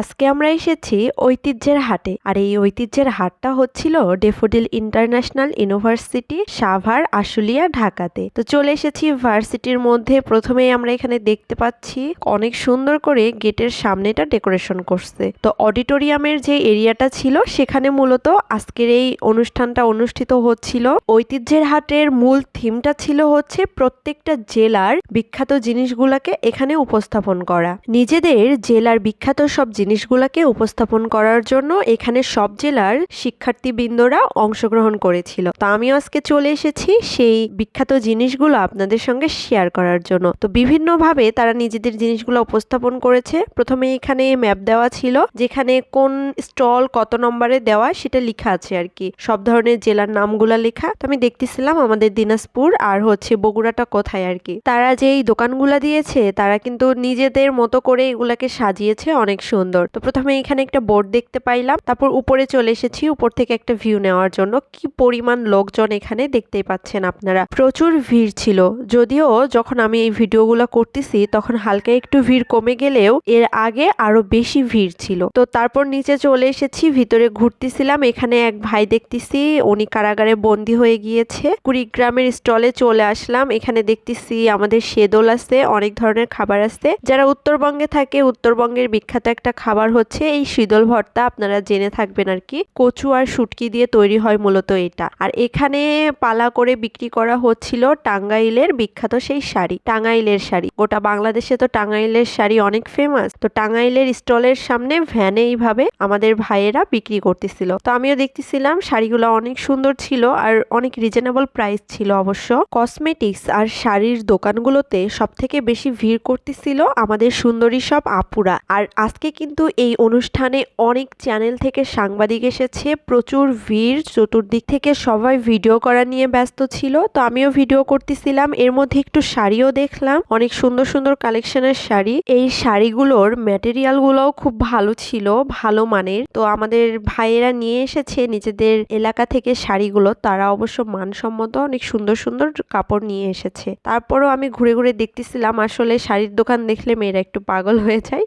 আজকে আমরা এসেছি ঐতিহ্যের হাটে। আর এই ঐতিহ্যের হাটটা হচ্ছিল Daffodil International University, Savar, Ashulia, ঢাকাতে। তো চলে এসেছি ভার্সিটির মধ্যে। প্রথমেই আমরা এখানে দেখতে পাচ্ছি অনেক সুন্দর করে গেটের সামনেটা ডেকোরেশন করছে। তো অডিটোরিয়ামের যে এরিয়াটা ছিল, সেখানে মূলত আজকের এই অনুষ্ঠানটা অনুষ্ঠিত হচ্ছিল। ঐতিহ্যের হাটের মূল থিমটা ছিল হচ্ছে প্রত্যেকটা জেলার বিখ্যাত জিনিসগুলোকে এখানে উপস্থাপন করা। নিজেদের জেলার বিখ্যাত সব জিনিসগুলোকে উপস্থাপন করার জন্য এখানে সব জেলার শিক্ষার্থীবৃন্দরা অংশগ্রহণ করেছিল। তো আমিও আজকে চলে এসেছি সেই বিখ্যাত জিনিসগুলো আপনাদের সঙ্গে শেয়ার করার জন্য। তো বিভিন্নভাবে তারা নিজেদের জিনিসগুলো উপস্থাপন করেছে। প্রথমে এখানে ম্যাপ দেওয়া ছিল, যেখানে কোন স্টল কত নম্বরে দেওয়া সেটা লেখা আছে আর কি। সব ধরনের জেলার নামগুলা লেখা। তো আমি দেখতেছিলাম আমাদের দিনাজপুর আর হচ্ছে বগুড়াটা কোথায় আর কি। তারা যে এই দোকানগুলা দিয়েছে, তারা কিন্তু নিজেদের মতো করে এগুলাকে সাজিয়েছে অনেক সুন্দর। তো প্রথমে এখানে একটা বোর্ড দেখতে পাইলাম। তারপর উপরে চলে এসেছি। উপর থেকে একটা ভিউ নেওয়ার জন্য। কি পরিমাণ লোকজন এখানে দেখতেই পাচ্ছেন আপনারা? প্রচুর ভিড় ছিল। যদিও যখন আমি এই ভিডিওগুলো করতেছি, তখন হালকা একটু ভিড় কমে গেলেও এর আগে আরও বেশি ভিড় ছিল। তো তারপর নিচে চলে এসেছি। ভিতরে ঘুরতেছিলাম। এখানে এক ভাই দেখতেছি। উনি কারাগারে বন্দি হয়ে গিয়েছে। কুড়িগ্রামের স্টলে চলে আসলাম। এখানে দেখতেছি আমাদের সেদোল আছে, অনেক ধরনের খাবার আছে। যারা উত্তরবঙ্গে থাকে, উত্তরবঙ্গের বিখ্যাত একটা খাবার হচ্ছে এই শীতল ভর্তা, আপনারা জেনে থাকবেন আর কি। কচু আর শুটকি দিয়ে তৈরি হয় মূলত এটা। আর এখানে পালা করে বিক্রি করা হচ্ছিল টাঙ্গাইলের বিখ্যাত সেই শাড়ি, টাঙ্গাইলের শাড়ি। গোটা বাংলাদেশে তো টাঙ্গাইলের শাড়ি অনেক ফেমাস তো টাঙ্গাইলের স্টলের সামনে ভ্যানে এইভাবে আমাদের ভাইয়েরা বিক্রি করতেছিল। তো আমিও দেখতেছিলাম শাড়িগুলো অনেক সুন্দর ছিল আর অনেক রিজনেবল প্রাইস ছিল অবশ্য। কসমেটিক্স আর শাড়ির দোকানগুলোতে সব থেকে বেশি ভিড় করতেছিল আমাদের সুন্দরী সব আপুরা। আর আজকে কিন্তু এই অনুষ্ঠানে অনেক চ্যানেল থেকে সাংবাদিক এসেছে। প্রচুর ভিড়, চতুর্দিক থেকে সবাই ভিডিও করা নিয়ে ব্যস্ত ছিল, তো আমিও ভিডিও করতেছিলাম। এর মধ্যে একটু শাড়িও দেখলাম। অনেক সুন্দর সুন্দর কালেকশনের শাড়ি। এই শাড়িগুলোর ম্যাটেরিয়াল গুলোও খুব ভালো ছিল, ভালো মানের। তো আমাদের ভাইয়েরা নিয়ে এসেছে নিজেদের এলাকা থেকে শাড়িগুলো। তারা অবশ্য মানসম্মত অনেক সুন্দর সুন্দর কাপড় নিয়ে এসেছে। তারপরও আমি ঘুরে ঘুরে দেখতেছিলাম, আসলে শাড়ির দোকান দেখলে মেয়েরা একটু পাগল হয়ে যায়।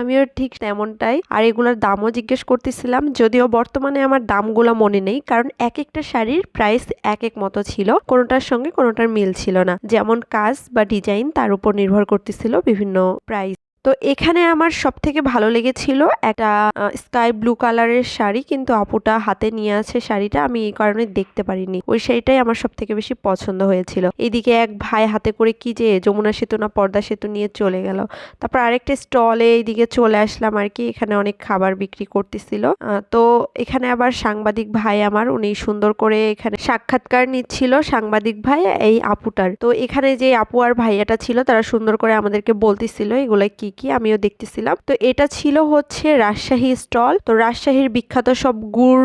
আমিও ঠিক তেমনটাই। আর এগুলোর দামও জিজ্ঞেস করতেছিলাম, যদিও বর্তমানে আমার দামগুলো মনে নেই, কারণ এক একটা শাড়ির প্রাইস এক এক মতো ছিল, কোনোটার সঙ্গে কোনোটার মিল ছিল না। যেমন কাজ বা ডিজাইন তার উপর নির্ভর করতেছিল বিভিন্ন প্রাইস তো এখানে আমার সব থেকে ভালো লেগেছিল একটা স্কাই ব্লু কালারের শাড়ি, কিন্তু আপুটা হাতে নিয়ে আছে শাড়িটা, আমি এই কারণে দেখতে পারিনি। ওই শাড়িটাই আমার সব থেকে বেশি পছন্দ হয়েছিল। এদিকে এক ভাই হাতে করে কি যে যমুনা সেতু না পর্দা সেতু নিয়ে চলে গেল। তারপর আরেকটা স্টলে এইদিকে চলে আসলাম আর কি, এখানে অনেক খাবার বিক্রি করতেছিল। তো এখানে আবার সাংবাদিক ভাই আমার, উনি সুন্দর করে এখানে সাক্ষাৎকার নিচ্ছিল সাংবাদিক ভাই এই আপুটার। তো এখানে যে আপু আর ভাইয়াটা ছিল, তারা সুন্দর করে আমাদেরকে বলতেছিল, এগুলো কি কি আমিও দেখতেছিলাম। তো এটা ছিল হচ্ছে রাজশাহী স্টল। তো রাজশাহীর বিখ্যাত সব গুড়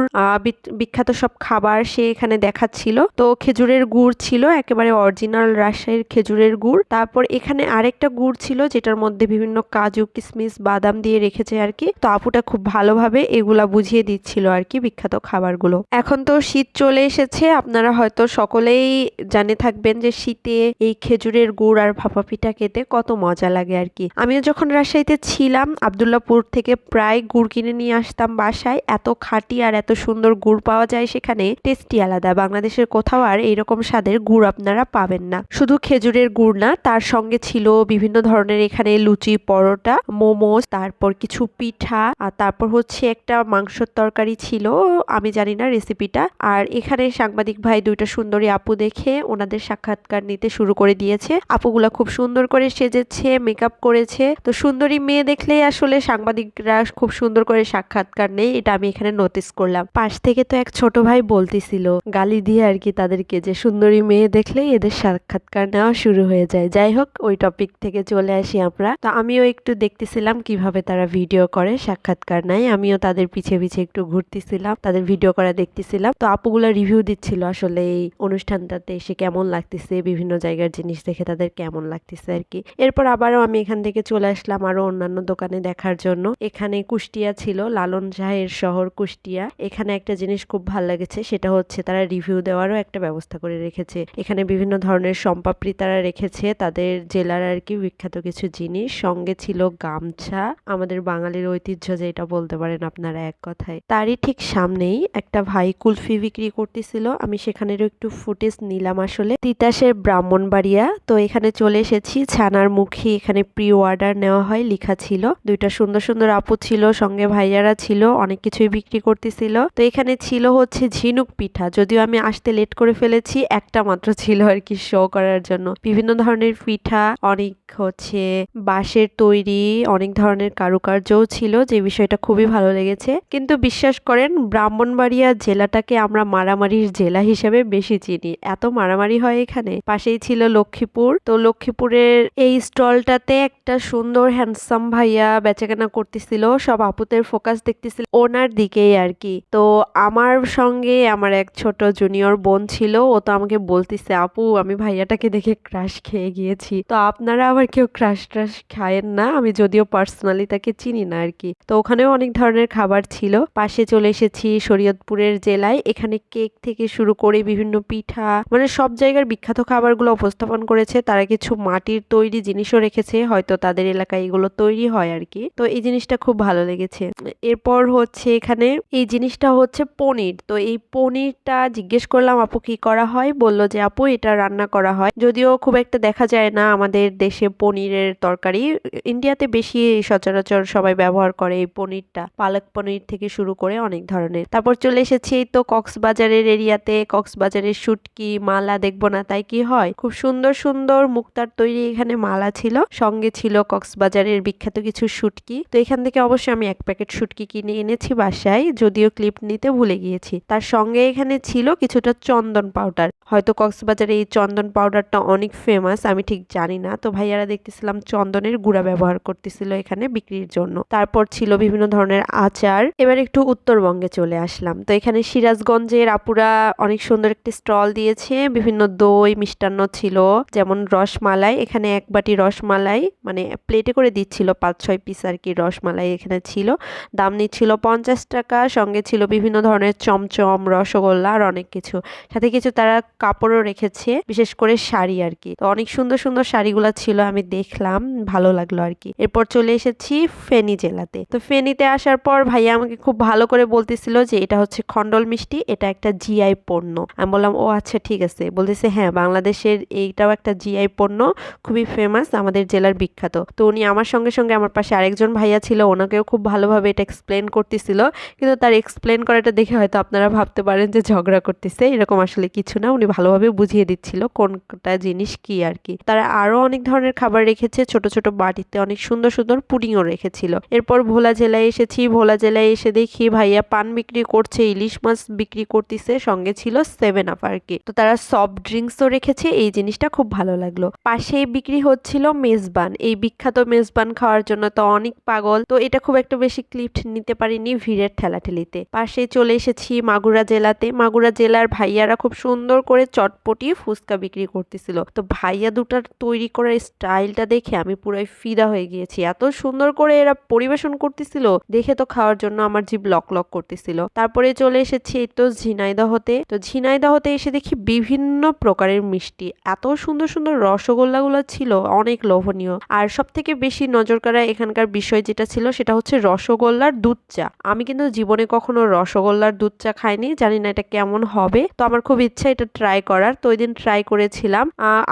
বিখ্যাত সব খাবার সে এখানে দেখাচ্ছিল। তো খেজুরের গুড় ছিল, একেবারে অরিজিনাল রাজশাহীর খেজুরের গুড়। তারপর এখানে আরেকটা গুড় ছিল, যেটার মধ্যে বিভিন্ন কাজু কিশমিশ বাদাম দিয়ে রেখেছে আর কি। তো আপুটা খুব ভালোভাবে এগুলা বুঝিয়ে দিচ্ছিল আর কি, বিখ্যাত খাবারগুলো। এখন তো শীত চলে এসেছে, আপনারা হয়তো সকলেই জানে থাকবেন যে শীতে এই খেজুরের গুড় আর ভাপা পিঠা খেতে কত মজা লাগে আর কি। আমিও যখন রাজশাহীতে ছিলাম, আবদুল্লাপুর থেকে প্রায় গুড় কিনে নিয়ে আসতাম বাসায়। এত খাঁটি আর এত সুন্দর গুড় পাওয়া যায় সেখানে, টেস্টি আলাদা। বাংলাদেশের কোথাও আর এইরকম স্বাদের গুড় আপনারা পাবেন না। শুধু খেজুরের গুড় না, তার সঙ্গে ছিল বিভিন্ন ধরনের এখানে লুচি, পরোটা, মোমোস, তারপর কিছু পিঠা, আর তারপর হচ্ছে একটা মাংসর তরকারি ছিল, আমি জানি না রেসিপিটা আর এখানে সাংবাদিক ভাই দুইটা সুন্দরী আপু দেখে ওনাদের সাক্ষাৎকার নিতে শুরু করে দিয়েছে। আপুগুলা খুব সুন্দর করে সেজেছে মেকআপ করেছে। তো সুন্দরী মেয়ে দেখলেই আসলে সাংবাদিকরা খুব সুন্দর করে সাক্ষাৎকার নেই এটা আমি এখানে নোটিস করলাম। পাশ থেকে তো এক ছোট ভাই বলতেছিল, গালি দিয়ে আর কি তাদেরকে যে সুন্দরী মেয়ে দেখলেই এদের সাক্ষাৎকার নেওয়া শুরু হয়ে যায়। যাই হোক, ওই টপিক থেকে চলে আসি আমরা। তো আমিও একটু দেখতেছিলাম কীভাবে তারা ভিডিও করে, সাক্ষাৎকার নেয়। আমিও তাদের পিছে পিছে একটু ঘুরতেছিলাম, তাদের ভিডিও করা দেখতেছিলাম। তো আপুগুলা রিভিউ দিচ্ছিল আসলে এই অনুষ্ঠানটাতে এসে কেমন লাগতেছে, বিভিন্ন জায়গার জিনিস দেখে তাদের কেমন লাগতেছে আর কি। এরপর আবারও আমি এখান থেকে চলে আসলাম আরও অন্যান্য দোকানে দেখার জন্য। এখানে কুষ্টিয়া ছিল, লালন শাহের শহর কুষ্টিয়া। এখানে একটা জিনিস খুব ভালো লেগেছে, সেটা হচ্ছে তারা রিভিউ দেওয়ারও একটা ব্যবস্থা করে রেখেছে। এখানে বিভিন্ন ধরনের সম্পাপড়ি তারা রেখেছে, তাদের জেলার আর কি বিখ্যাত কিছু জিনিস। সঙ্গে ছিল গামছা, আমাদের বাঙালির ঐতিহ্য যেটা বলতে পারেন আপনারা এক কথায়। তারই ঠিক সামনেই একটা ভাই কুলফি বিক্রি করতেছিল, আমি সেখানেরও একটু ফুটেজ নিলাম আসলে। তিতাসের ব্রাহ্মণবাড়িয়া, তো এখানে চলে এসেছি, ছানার মুখী এখানে প্রি অর্ডার নেওয়া হয়, লেখা ছিল। দুইটা সুন্দর সুন্দর আপু ছিল, সঙ্গে ভাইয়ারা ছিল, অনেক কিছুই বিক্রি করতেছিল। তো এখানে ছিল হচ্ছে ঝিনুক পিঠা। যদিও আমি আসতে লেট করে ফেলেছি, একটা মাত্র ছিল আর কি শো করার জন্য। বিভিন্ন ধরনের পিঠা, অনেক হচ্ছে বাঁশের তৈরি, অনেক ধরনের কারুকার্যও ছিল, যে বিষয়টা খুবই ভালো লেগেছে। কিন্তু বিশ্বাস করেন, ব্রাহ্মণবাড়িয়া জেলাটাকে আমরা মারামারির জেলা হিসেবে বেশি চিনি। এত মারামারি হয় এখানে। পাশেই ছিল লক্ষ্মীপুর। তো লক্ষ্মীপুরের এই স্টলটাতে একটা সুন্দর হ্যান্ডসাম ভাইয়া বেচাকেনা করতেছিল, সব আপুতের ফোকাস দেখতেছিল ওনার দিকেই আর কি। তো আমার সঙ্গে আমার এক ছোট জুনিয়র বোন ছিল, ও তো আমাকে বলতেছে, আপু, আমি ভাইয়াটাকে দেখে ক্রাশ খেয়ে গিয়েছি। তো আপনারা আবার কেউ ক্রাশ ট্রাশ খায়েন না, আমি যদিও পার্সোনালি তাকে চিনি না আর কি। তো ওখানেও অনেক ধরনের খাবার ছিল। পাশে চলে এসেছি শরীয়তপুরের জেলায়, এখানে কেক থেকে শুরু করে বিভিন্ন পিঠা মানে সব জায়গার বিখ্যাত খাবারগুলো উপস্থাপন করেছে। তারা কিছু মাটির তৈরি জিনিসও রেখেছে, হয়তো তাদের এলাকায় এগুলো তৈরি হয় আর কি তো এই জিনিসটা খুব ভালো লেগেছে। এরপর হচ্ছে এখানে এই জিনিসটা হচ্ছে পনির। তো এই পনিরটা জিজ্ঞেস করলাম, আপু কি করা হয়? বলল যে, আপু, এটা রান্না করা হয়। যদিও খুব একটা দেখা যায় না আমাদের দেশে পনিরের তরকারি। ইন্ডিয়াতে বেশি সচরাচর সবাই ব্যবহার করে এই পনিরটা। পালক পনির থেকে শুরু করে অনেক ধরনের। তারপর চলে এসেছি তো কক্সবাজারের এরিয়াতে। কক্সবাজারের শুটকি, মালা, দেখব না তাই কি হয়? খুব সুন্দর সুন্দর মুক্তার তৈরি এখানে মালা ছিল। সঙ্গে ছিল কক্সবাজারের বিখ্যাত কিছু শুটকি। তো এখান থেকে অবশ্যই আমি এক প্যাকেট শুটকি কিনে এনেছি বাসায়, যদিও ক্লিপ নিতে ভুলে গিয়েছি। তার সঙ্গে এখানে ছিল কিছুটা চন্দন পাউডার। হয়তো কক্সবাজারে এই চন্দন পাউডারটা অনেক ফেমাস আমি ঠিক জানি না। তো ভাইয়ারা দেখতেছিলাম চন্দনের গুঁড়া ব্যবহার করতেছিল এখানে বিক্রির জন্য। তারপর ছিল বিভিন্ন ধরনের আচার। এবার একটু উত্তরবঙ্গে চলে আসলাম। তো এখানে সিরাজগঞ্জের আপুরা অনেক সুন্দর একটি স্টল দিয়েছে। বিভিন্ন দই মিষ্টান্ন ছিল, যেমন রসমালাই। এখানে এক বাটি রসমালাই মানে প্লেটে করে দিচ্ছিল পাঁচ ছয় পিস আর কি রসমালাই এখানে ছিল। দাম নিচ্ছিল পঞ্চাশ টাকা, সঙ্গে ছিল বিভিন্ন ধরনের চমচম, রসগোল্লা আর অনেক কিছু। সাথে কিছু তারা কাপড়ও রেখেছে, বিশেষ করে শাড়ি আর কি। তো অনেক সুন্দর সুন্দর শাড়িগুলো ছিল, আমি দেখলাম, ভালো লাগল আর কি। এরপর চলে এসেছি ফেনী জেলাতে। তো ফেনীতে আসার পর ভাইয়া আমাকে খুব ভালো করে বলতেছিল যে এটা হচ্ছে খন্ডল মিষ্টি, এটা একটা জিআই পণ্য। আমি বললাম, ও আচ্ছা ঠিক আছে। বলতেছে হ্যাঁ বাংলাদেশের এইটাও একটা জিআই পণ্য, খুবই ফেমাস আমাদের জেলার বিখ্যাত। তো উনি আমার সঙ্গে সঙ্গে আমার পাশে আরেকজন ভাইয়া ছিল, ওনাকেও খুব ভালোভাবে এটা এক্সপ্লেন করতেছিল। কিন্তু তার এক্সপ্লেন করাটা দেখে হয়তো আপনারা ভাবতে পারেন যে ঝগড়া করতেছে। এরকম আসলে কিছু না, উনি ভালোভাবে বুঝিয়ে দিচ্ছিল কোনটা জিনিস কি আর কি। তারা আরও অনেক ধরনের খাবার রেখেছে, ছোট ছোট বাটিতে অনেক সুন্দর সুন্দর পুডিংও রেখেছিল। এরপর ভোলা জেলায় এসেছি, ভোলা জেলায় এসে দেখি ভাইয়া পান বিক্রি করছে, ইলিশ মাছ বিক্রি করতেছে, সঙ্গে ছিল সেভেন আপ আর কি। তো তারা সফট ড্রিঙ্কসও রেখেছে, এই জিনিসটা খুব ভালো লাগল। পাশে বিক্রি হচ্ছিল মেজবান, এই বিখ্যাত মেজবান খাওয়ার জন্য তো অনেক পাগল। তো এটা খুব একটা বেশি ক্লিপ্ট নিতে পারিনি ভিড়ের ঠেলাঠেলিতে। পাশে চলে এসেছি মাগুরা জেলাতে। মাগুরা জেলার ভাইয়ারা খুব সুন্দর করে চটপটি ফুচকা বিক্রি করতেছিল। তো ভাইয়া দুটার তৈরি করার স্টাইলটা দেখে আমি পুরাই ফিদা হয়ে গিয়েছি। এত সুন্দর করে এরা পরিবেশন করতেছিল, দেখে তো খাওয়ার জন্য আমার জিভ লক লক করতেছিল। তারপরে চলে এসেছি তো ঝিনাইদহতে। তো ঝিনাইদহতে এসে দেখি বিভিন্ন প্রকারের মিষ্টি। এত সুন্দর সুন্দর রসগোল্লাগুলো ছিল, অনেক লোভনীয়। আর সব থেকে বেশি নজর কাড়া এখানকার বিষয় যেটা ছিল সেটা হচ্ছে রসগোল্লার দুধ চা। আমি কিন্তু জীবনে কখনো রসগোল্লার দুধ চা খাইনি, জানি না এটা কেমন হবে। তো আমার খুব ইচ্ছা এটা ট্রাই করার, তো ওই দিন ট্রাই করেছিলাম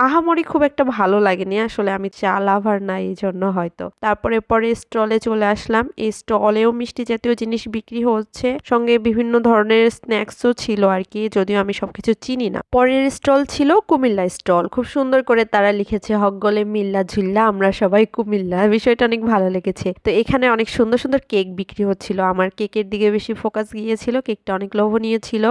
আহামরি খুব একটা ভালো লাগেনি, আসলে আমি চা লাভার না এই জন্য হয়তো। তারপরে পরে স্টলে চলে আসলাম। এই স্টলেও মিষ্টি জাতীয় জিনিস বিক্রি হচ্ছে, সঙ্গে বিভিন্ন ধরনের স্ন্যাক্সও ছিল আর কি, যদিও আমি সবকিছু চিনি না। পরের স্টল ছিল কুমিল্লা স্টল খুব সুন্দর করে তারা লিখেছে হকগলে মিল্লা ঝুল্লা, আমরা সবাই কুমিল্লা বিষয়টা অনেক ভালো লেগেছে। তো এখানে অনেক সুন্দর সুন্দর কেক বিক্রি হচ্ছিল। আমার কেকের দিকে বেশি ফোকাস গিয়েছিল, কেকটা অনেক লোভনীয় ছিল।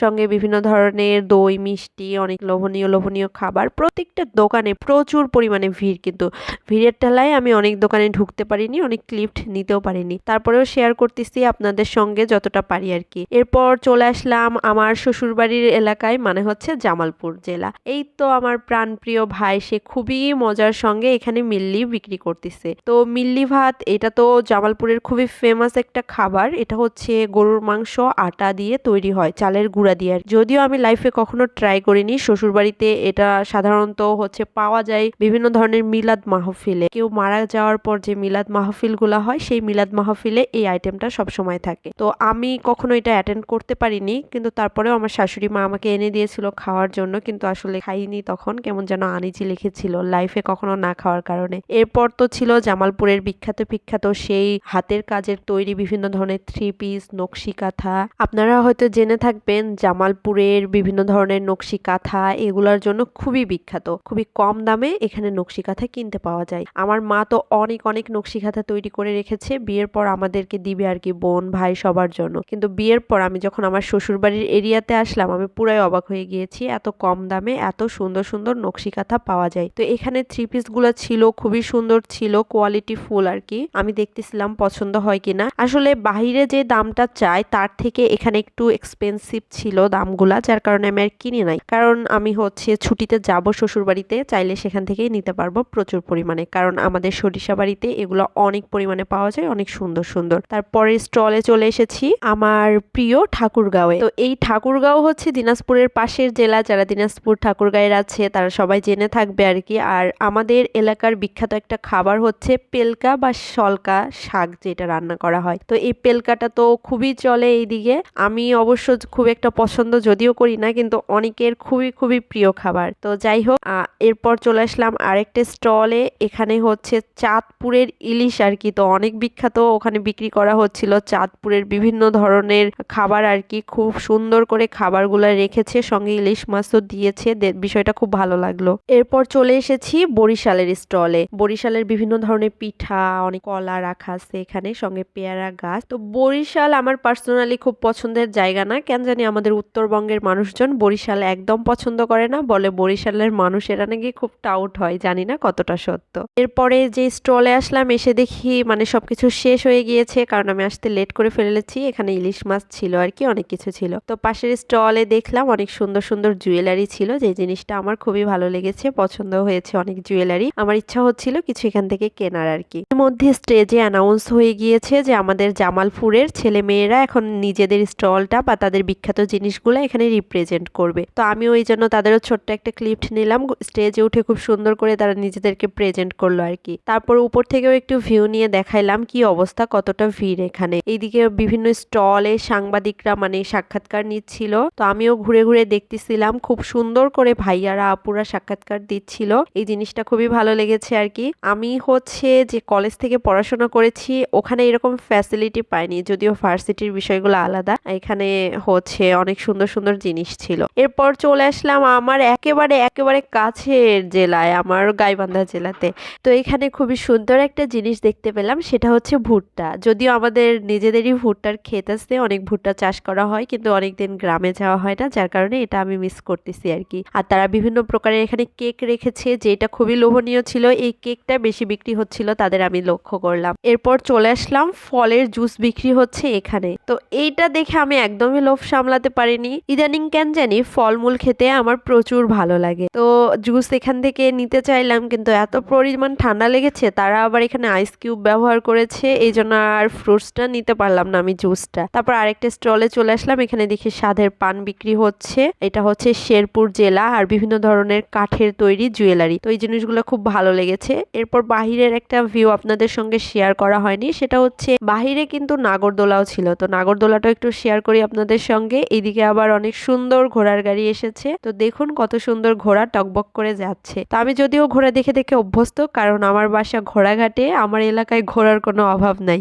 সঙ্গে বিভিন্ন ধরনের দই, মিষ্টি, অনেক লোভনীয় লোভনীয় খাবার। প্রত্যেকটা দোকানে প্রচুর পরিমাণে ভিড়, কিন্তু ভিড়ের ঠেলায় আমি অনেক দোকানে ঢুকতে পারিনি, অনেক ক্লিপ্ট নিতেও পারিনি। তারপরেও শেয়ার করতেছি আপনাদের সঙ্গে যতটা পারি আর কি। এরপর চলে আসলাম আমার শ্বশুরবাড়ির এলাকায় মানে হচ্ছে জামালপুর জেলা। এই তো আমার প্রাণপ্রিয় ভাই, সে খুবই মজার সঙ্গে এখানে মিল্লি বিক্রি করতেছে। তো মিল্লি ভাত, এটা তো জামালপুরের খুবই ফেমাস একটা খাবার। এটা হচ্ছে গরুর মাংস, আটা দিয়ে তৈরি হয়, চালের গুঁড়া দিয়ে। আর যদিও আমি লাইফে কখনো ট্রাই করিনি, শ্বশুরবাড়িতে এটা সাধারণত হচ্ছে পাওয়া যায় বিভিন্ন ধরনের মিলাদ মাহফিলে। কেউ মারা যাওয়ার পর যে মিলাদ মাহফিলগুলা হয়, সেই মিলাদ মাহফিলে এই আইটেমটা সবসময় থাকে। তো আমি কখনো এটা অ্যাটেন্ড করতে পারিনি, কিন্তু তারপরেও আমার শাশুড়ি মা আমাকে এনে দিয়েছিল খাওয়ার জন্য, কিন্তু আসলে খাইনি তখন। কেমন যেন আনিজি লিখেছিল লাইফে কখনো না খাওয়ার কারণে। এরপর তো ছিল। জামালপুরের বিখ্যাত বিখ্যাত সেই হাতের কাজের তৈরি বিভিন্ন ধরনের থ্রি পিস নকশি কাঁথা আপনারা হয়তো জেনে থাকবেন জামালপুরের বিভিন্ন ধরনের নকশি কাঁথা এগুলোর জন্য খুবই বিখ্যাত। খুবই কম দামে এখানে নকশি কাঁথা কিনতে পাওয়া যায়। আমার মা তো অনেক অনেক নকশি কাঁথা তৈরি করে রেখেছে। বিয়ের পর আমাদেরকে দিবে আর কি বোন, ভাই সবার জন্য। কিন্তু বিয়ের পর আমি যখন আমার শ্বশুর বাড়ির এরিয়াতে আসলাম, আমি পুরাই অবাক হয়ে গিয়েছি এত কম দামে এত সুন্দর সুন্দর নকশি কাঁথা পাওয়া যায়। তো এখানে থ্রি পিসগুলো ছিল, খুবই সুন্দর ছিল কোয়ালিটি ফুল আর কি আমি দেখতেছিলাম পছন্দ হয় কিনা। আসলে বাহিরে যে দামটা চাই, তার থেকে এখানে একটু এক্সপেন্সিভ ছিল দামগুলা, যার কারণে আমি আর কিনি নাই। কারণ আমি হচ্ছে ছুটিতে যাব শ্বশুর বাড়িতে চাইলে সেখান থেকেই নিতে পারব প্রচুর পরিমাণে। কারণ আমাদের সরিষা বাড়িতে এগুলো অনেক পরিমাণে পাওয়া যায়, অনেক সুন্দর সুন্দর। তারপরে স্টলে চলে এসেছি আমার প্রিয় ঠাকুরগাঁওয়ে। তো এই ঠাকুরগাঁও হচ্ছে দিনাজপুরের পাশের জেলা, যারা দিনাজপুর ঠাকুরগাঁয়ের আছে, তারা সবাই জেনে থাকবে আর কি আর আমাদের এলাকার বিখ্যাত একটা খাবার হচ্ছে পেলকা বা সলকা শাক যেটা রান্না করা হয়। তো এই পেলকাটা তো খুবই চলে এইদিকে। আমি অবশ্য খুব একটা পছন্দ যদিও করি না, কিন্তু অনেকের খুবই খুবই প্রিয় খাবার। তো যাই হোক এরপর চলে আসলাম আরেকটা স্টলে। এখানে হচ্ছে চাঁদপুরের ইলিশ আর কি। তো অনেক বিখ্যাত। ওখানে বিক্রি করা হচ্ছিল চাঁদপুরের বিভিন্ন ধরনের খাবার আর কি। খুব সুন্দর করে খাবারগুলো রেখেছে, সঙ্গে ইলিশ মাছও দিয়েছে। বিষয়টা খুব ভালো লাগল। এরপর চলে এসেছি বরিশালের স্টলে। বরিশালের বিভিন্ন ধরনের পিঠা, অনেক কলা রাখা আছে এখানে, সঙ্গে পেয়ারা গাছ। তো বরিশাল আমার পার্সোনালি খুব পছন্দের জায়গা না, কেন জানি আমাদের উত্তরবঙ্গের মানুষজন বরিশাল একদম পছন্দ করে না, বলে বরিশালের মানুষেরা নাকি খুব টাউট হয়, জানি না কতটা সত্য। এরপরে যে স্টলে আসলাম, এসে দেখি মানে সবকিছু শেষ হয়ে গিয়েছে, কারণ আমি আসতে লেট করে ফেলেছি, এখানে ইলিশ মাছ ছিল আর কি, অনেক কিছু ছিল। তো পাশের স্টলে দেখলাম অনেক সুন্দর সুন্দর জুয়েলারি ছিল, যে জিনিসটা আমার খুবই ভালো লেগেছে, পছন্দ হয়েছে অনেক জুয়েলারি আমার ইচ্ছা হচ্ছিল কিছু এখান থেকে কেনার আর কি। এর মধ্যে স্টেজে অ্যানাউন্স হয়ে গিয়েছে যে আমাদের জামালপুরের ছেলে মেয়েরা এখন নিজেদের স্টলটা বা তাদের বিখ্যাত জিনিসগুলো এখানে রিপ্রেজেন্ট করবে। তো আমি ওই জন্য তাদেরও ছোট্ট একটা ক্লিপ নিলাম। স্টেজে উঠে খুব সুন্দর করে তারা নিজেদেরকে প্রেজেন্ট করল আর কি। তারপর উপর থেকেও একটু ভিউ নিয়ে দেখাইলাম কি অবস্থা, কতটা ভিড় এখানে। এইদিকে বিভিন্ন স্টলে সাংবাদিকরা মানে সাক্ষাৎকার নিচ্ছিল। তো আমিও ঘুরে ঘুরে দেখতেছিলাম। খুব সুন্দর করে ভাইয়ারা, আপুরা সাক্ষাৎকার দিচ্ছিল। এই জিনিসটা খুবই ভালো লেগেছে আর কি। আমি হচ্ছে যে কলেজ থেকে পড়াশোনা করেছি, ওখানে এরকম ফ্যাসিলিটি পাইনি, যদিও ভার্সিটির বিষয়গুলো আলাদা। এখানে হচ্ছে অনেক সুন্দর সুন্দর জিনিস ছিল। এরপর চলে আসলাম আমার একেবারে একেবারে কাছের জেলায়, আমার গাইবান্ধা জেলাতে। তো এখানে খুবই সুন্দর একটা জিনিস দেখতে পেলাম, সেটা হচ্ছে ভুট্টা। যদিও আমাদের নিজেদেরই ভুট্টার ক্ষেত আছে, অনেক ভুট্টা চাষ করা হয়, কিন্তু অনেকদিন গ্রামে যাওয়া হয় না, যার কারণে এটা আমি মিস করতেছি আর কি। আর তারা বিভিন্ন প্রকারের এখানে কেক রেখেছে, যেটা খুবই লোভনীয় ছিল। এই কেকটা বেশি বিক্রি হচ্ছিল তাদের আমি লক্ষ্য করলাম। এরপর চলে আসলাম, ফলের জুস বিক্রি হচ্ছে এখানে। তো এইটা দেখে আমি একদমই লোভ সামলাতে পারিনি। ইদানিং কেন জানি ফলমূল খেতে আমার প্রচুর ভালো লাগে। তো জুস এখান থেকে নিতে চাইলাম, কিন্তু এত পরিমাণ ঠান্ডা লেগেছে, তারা আবার এখানে আইস কিউব ব্যবহার করেছে এই জন্য আর ফ্রুটসটা নিতে পারলাম না আমি জুসটা। তারপর আরেকটা স্টলে চলে আসলাম, এখানে দেখি স্বাদের পান বিক্রি হচ্ছে। এটা হচ্ছে শেরপুর জেলা আর বিভিন্ন ধরনের কাঠের তৈরি জুয়েলারি তো এই জিনিসগুলো খুব ভালো লেগেছে। এরপর বাহিরের একটা ভিউ আপনাদের সঙ্গে শেয়ার করা হয়নি, সেটা হচ্ছে বাহিরে কিন্তু নাগরদোলাও ছিল। তো নাগরদোলাটা একটু শেয়ার করি আপনাদের সঙ্গে। এদিকে আবার অনেক সুন্দর ঘোড়ার গাড়ি এসেছে। তো দেখুন কত সুন্দর ঘোড়া টকবক করে যাচ্ছে। তো আমি যদিও ঘোড়া দেখে দেখে অভ্যস্ত, কারণ আমার বাসা ঘোড়াঘাটে, আমার এলাকায় ঘোড়ার কোনো অভাব নাই।